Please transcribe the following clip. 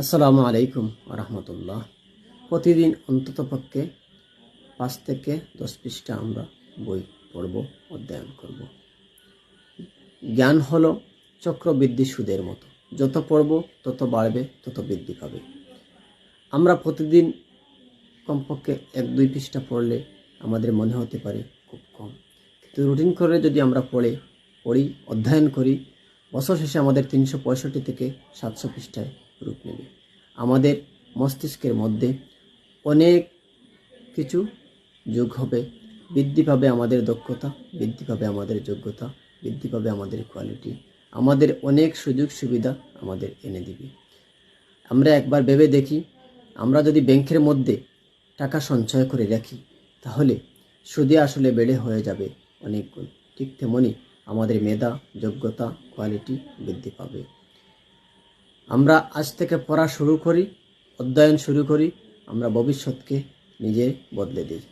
আসসালামু আলাইকুম রহমতুল্লাহ। প্রতিদিন অন্ততপক্ষে পাঁচ থেকে দশ পৃষ্ঠা আমরা বই পড়ব, অধ্যয়ন করব। জ্ঞান হলো চক্রবৃদ্ধি সুদের মতো। যত পড়ব, তত বাড়বে, তত বৃদ্ধি পাবে। আমরা প্রতিদিন কমপক্ষে এক দুই পৃষ্ঠা পড়লে আমাদের মনে হতে পারে খুব কম। কিন্তু রুটিন করে যদি আমরা পড়ে, পড়ি, অধ্যয়ন করি, বছর শেষে আমাদের তিনশো পঁয়ষট্টি থেকে সাতশো পৃষ্ঠায় রূপ নেবে। আমাদের মস্তিষ্কের মধ্যে অনেক কিছু যোগ হবে। বৃদ্ধি পাবে আমাদের দক্ষতা, বৃদ্ধি পাবে আমাদের যোগ্যতা, বৃদ্ধি পাবে আমাদের কোয়ালিটি আমাদের অনেক সুযোগ সুবিধা আমাদের এনে দিবে। আমরা একবার ভেবে দেখি, আমরা যদি ব্যাংকের মধ্যে টাকা সঞ্চয় করে রাখি, তাহলে সুদে আসলে বেড়ে হয়ে যাবে অনেক গুণ ঠিক তেমনি আমাদের মেধা, যোগ্যতা কোয়ালিটি বৃদ্ধি পাবে। আমরা আজ থেকে পড়া শুরু করি অধ্যয়ন শুরু করি আমরা ভবিষ্যৎকে নিজে বদলে দিই।